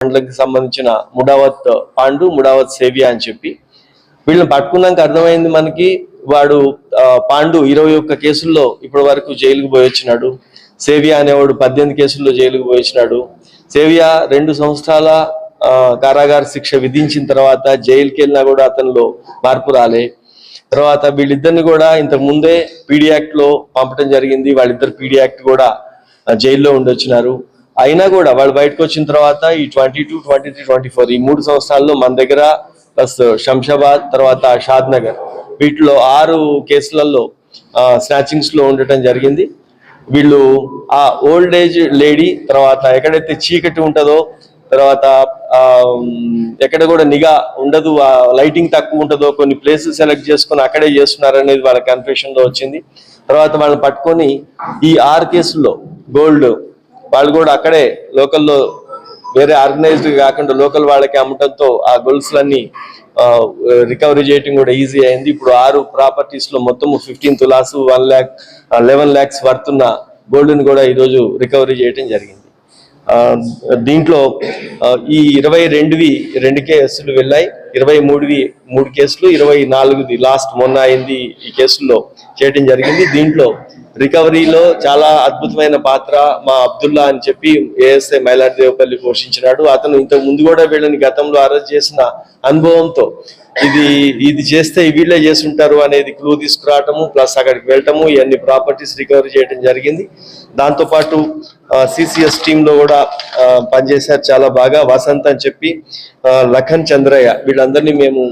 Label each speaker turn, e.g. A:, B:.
A: మండలికి సంబంధించిన ముడావత్ పాండు ముడావత్ సేవియా అని చెప్పి వీళ్ళని పట్టుకున్నాక అర్థమైంది మనకి వాడు పాండు ఇరవై ఒక్క కేసుల్లో ఇప్పటి వరకు జైలుకు పోయి వచ్చినాడు. సేవియా అనేవాడు పద్దెనిమిది కేసుల్లో జైలుకు పోయి వచ్చినాడు. సేవియా రెండు సంవత్సరాల కారాగార శిక్ష విధించిన తర్వాత జైలుకి వెళ్ళినా కూడా అతనిలో మార్పు రాలే. తర్వాత వీళ్ళిద్దరిని కూడా ఇంతకు ముందే పీడీ యాక్ట్లో పంపడం జరిగింది. వాళ్ళిద్దరు పీడీ యాక్ట్ కూడా జైల్లో ఉండొచ్చినారు అయినా కూడా వాళ్ళు బయటకు వచ్చిన తర్వాత ఈ twenty two twenty three twenty four ఈ మూడు సంవత్సరాల్లో మన దగ్గర ప్లస్ శంషాబాద్ తర్వాత షాద్ నగర్ వీటిలో ఆరు కేసులలో స్నాచింగ్స్లో ఉండటం జరిగింది. వీళ్ళు ఆ ఓల్డ్ ఏజ్ లేడీ తర్వాత ఎక్కడైతే చీకటి ఉంటుందో తర్వాత ఎక్కడ కూడా నిఘా ఉండదు ఆ లైటింగ్ తక్కువ ఉంటుందో కొన్ని ప్లేసెస్ సెలెక్ట్ చేసుకొని అక్కడే చేస్తున్నారు అనేది వాళ్ళ కన్ఫ్యూషన్లో వచ్చింది. తర్వాత వాళ్ళని పట్టుకొని ఈ ఆరు కేసుల్లో గోల్డ్ వాళ్ళు కూడా అక్కడే లోకల్లో వేరే ఆర్గనైజ్డ్ కాకుండా లోకల్ వాళ్ళకి అమ్మటంతో ఆ గొలుసులన్నీ రికవరీ చేయటం కూడా ఈజీ అయింది. ఇప్పుడు ఆరు ప్రాపర్టీస్లో మొత్తం fifteen tolas one lakh eleven lakhs worth గోల్డ్ని కూడా ఈరోజు రికవరీ చేయటం జరిగింది. దీంట్లో ఈ ఇరవై రెండువి రెండు కేసులు వెళ్ళాయి. ఇరవై మూడువి మూడు కేసులు ఇరవై నాలుగుది లాస్ట్ మొన్న అయింది ఈ కేసుల్లో చేయటం జరిగింది. దీంట్లో రికవరీలో చాలా అద్భుతమైన పాత్ర మా అబ్దుల్లా అని చెప్పి ఏఎస్ఐ మైలాడ్ దేవపల్లి పోషించినాడు. అతను ఇంతకు ముందు కూడా వీళ్ళని గతంలో అరెస్ట్ చేసిన అనుభవంతో ఇది ఇది చేస్తే వీళ్ళే చేస్తుంటారు అనేది క్లూ తీసుకురావటము ప్లస్ అక్కడికి వెళ్ళటము ఇవన్నీ ప్రాపర్టీస్ రికవరీ చేయడం జరిగింది. దాంతో పాటు సిసిఎస్ టీమ్లో కూడా పనిచేశారు చాలా బాగా. వసంత్ అని చెప్పి లఖన్ చంద్రయ్య వీళ్ళందరినీ మేము